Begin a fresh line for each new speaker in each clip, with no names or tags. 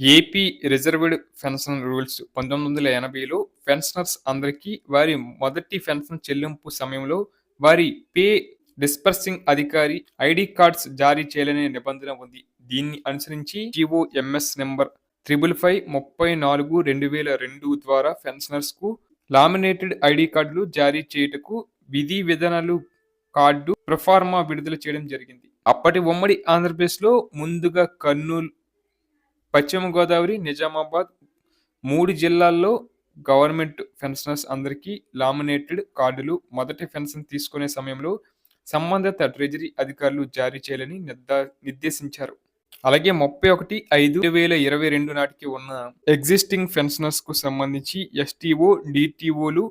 AP reserved pension rules పంతొమ్మిది వందల ఎనభైలో పెన్షనర్స్ అందరికీ వారి మొదటి పెన్షన్ చెల్లింపు సమయంలో వారి పే డిస్పర్సింగ్ అధికారి ఐడి కార్డ్స్ జారీ చేయాలనే నిబంధన ఉంది. దీన్ని అనుసరించి GO MS number triple five ముప్పై నాలుగు రెండు వేల రెండు ద్వారా పెన్షనర్స్కు లామినేటెడ్ ఐడి కార్డులు జారీ చేయుటకు విధి విధానాలు కార్డు ప్రొఫార్మా విడుదల చేయడం జరిగింది. అప్పటి ఉమ్మడి ఆంధ్రప్రదేశ్లో ముందుగా కర్నూలు పశ్చిమ గోదావరి నిజామాబాద్ మూడు జిల్లాల్లో గవర్నమెంట్ పెన్షనర్స్ అందరికీ లామినేటెడ్ కార్డులు మొదటి పెన్షన్ తీసుకునే సమయంలో సంబంధిత ట్రెజరీ అధికారులు జారీ చేయాలని నిర్దా నిర్దేశించారు. అలాగే ముప్పై ఒకటి ఐదు వేల ఇరవై రెండు నాటికి ఉన్న ఎగ్జిస్టింగ్ పెన్షనర్స్కు సంబంధించి ఎస్టీఓ డిటిఓలు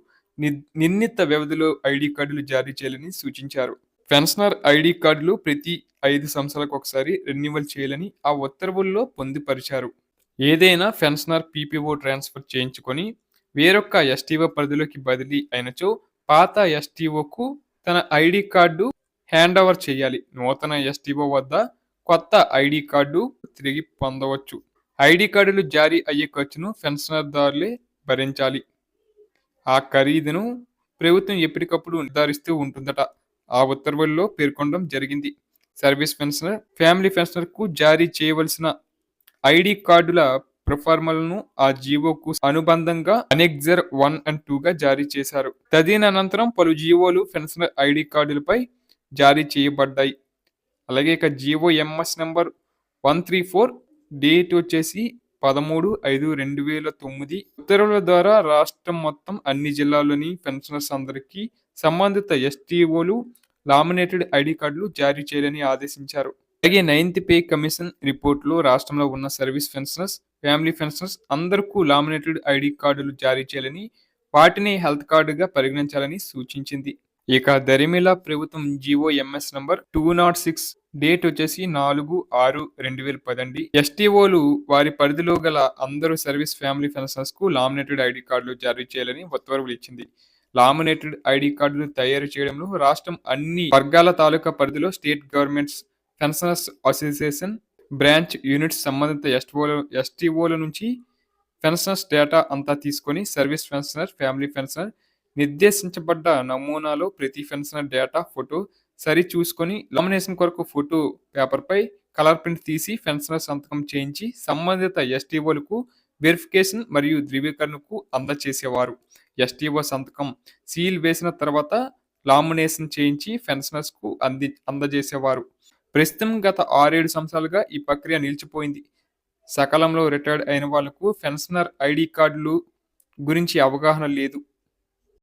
నిర్ణీత వ్యవధిలో ఐడి కార్డులు జారీ చేయాలని సూచించారు. పెన్షనర్ ఐడి కార్డులు ప్రతి ఐదు సంవత్సరాలకు ఒకసారి రెన్యువల్ చేయాలని ఆ ఉత్తర్వుల్లో పొందుపరిచారు. ఏదైనా పెన్షనర్ పీపీఓ ట్రాన్స్ఫర్ చేయించుకొని వేరొక ఎస్టీఓ పరిధిలోకి బదిలీ అయినచో పాత ఎస్టీఓకు తన ఐడి కార్డు హ్యాండ్ ఓవర్ చేయాలి. నూతన ఎస్టీఓ వద్ద కొత్త ఐడి కార్డు తిరిగి పొందవచ్చు. ఐడి కార్డులు జారీ అయ్యే ఖర్చును పెన్షనర్దారులే భరించాలి. ఆ ఖరీదును ప్రభుత్వం ఎప్పటికప్పుడు నిర్ధారిస్తూ ఉంటుందట. ఆ ఉత్తర్వుల్లో పేర్కొనడం జరిగింది. సర్వీస్ పెన్షనర్ ఫ్యామిలీ పెన్షనర్కు జారీ చేయవలసిన ఐడి కార్డుల ప్రొఫార్మలను ఆ జీవోకు అనుబంధంగా అనెక్జర్ వన్ అండ్ టూగా జారీ చేశారు. తదనంతరం పలు జీవోలు పెన్షనర్ ఐడి కార్డులపై జారీ చేయబడ్డాయి. అలాగే ఇక GO MS number one three four date వచ్చేసి పదమూడు ఐదు రెండు వేల తొమ్మిది ఉత్తర్వుల ద్వారా రాష్ట్రం మొత్తం అన్ని జిల్లాల్లోని పెన్షనర్స్ అందరికీ సంబంధిత ఎస్టీఓలు లామినేటెడ్ ఐడి కార్డులు జారీ చేయాలని ఆదేశించారు. అలాగే నైన్త్ పే కమిషన్ రిపోర్ట్లో రాష్ట్రంలో ఉన్న సర్వీస్ పెన్షనర్స్ ఫ్యామిలీ పెన్షనర్స్ అందరికీ లామినేటెడ్ ఐడి కార్డులు జారీ చేయాలని వాటిని హెల్త్ కార్డుగా పరిగణించాలని సూచించింది. ఇక దరిమిలా ప్రభుత్వం GO MS number two nought six date వచ్చేసి నాలుగు ఆరు రెండు వేల పదండి. ఎస్టీఓలు వారి పరిధిలో గల అందరూ సర్వీస్ ఫ్యామిలీ పెన్షన్స్కు లామినేటెడ్ ఐడి కార్డులు జారీ చేయాలని ఉత్తర్వులు ఇచ్చింది. లామినేటెడ్ ఐడి కార్డులు తయారు చేయడంలో రాష్ట్రం అన్ని వర్గాల తాలూకా పరిధిలో state governments pensioners association branch units సంబంధిత ఎస్టీఓల ఎస్టీఓల నుంచి పెన్షనర్స్ డేటా అంతా తీసుకొని సర్వీస్ పెన్షనర్ ఫ్యామిలీ పెన్షనర్ నిర్దేశించబడ్డ నమూనాలో ప్రతి పెన్షనర్ డేటా ఫోటో సరి చూసుకొని లామినేషన్ కొరకు ఫోటో పేపర్పై కలర్ ప్రింట్ తీసి పెన్షనర్ సంతకం చేయించి సంబంధిత ఎస్టీఓలకు వెరిఫికేషన్ మరియు ధృవీకరణకు అందచేసేవారు. ఎస్టీఓ సంతకం సీల్ వేసిన తర్వాత లామినేషన్ చేయించి ఫెన్సనర్స్కు అంది అందజేసేవారు. ప్రస్తుతం గత ఆరేడు సంవత్సరాలుగా ఈ ప్రక్రియ నిలిచిపోయింది. సకాలంలో రిటైర్డ్ అయిన వాళ్ళకు పెన్షనర్ ఐడి కార్డులు గురించి అవగాహన లేదు.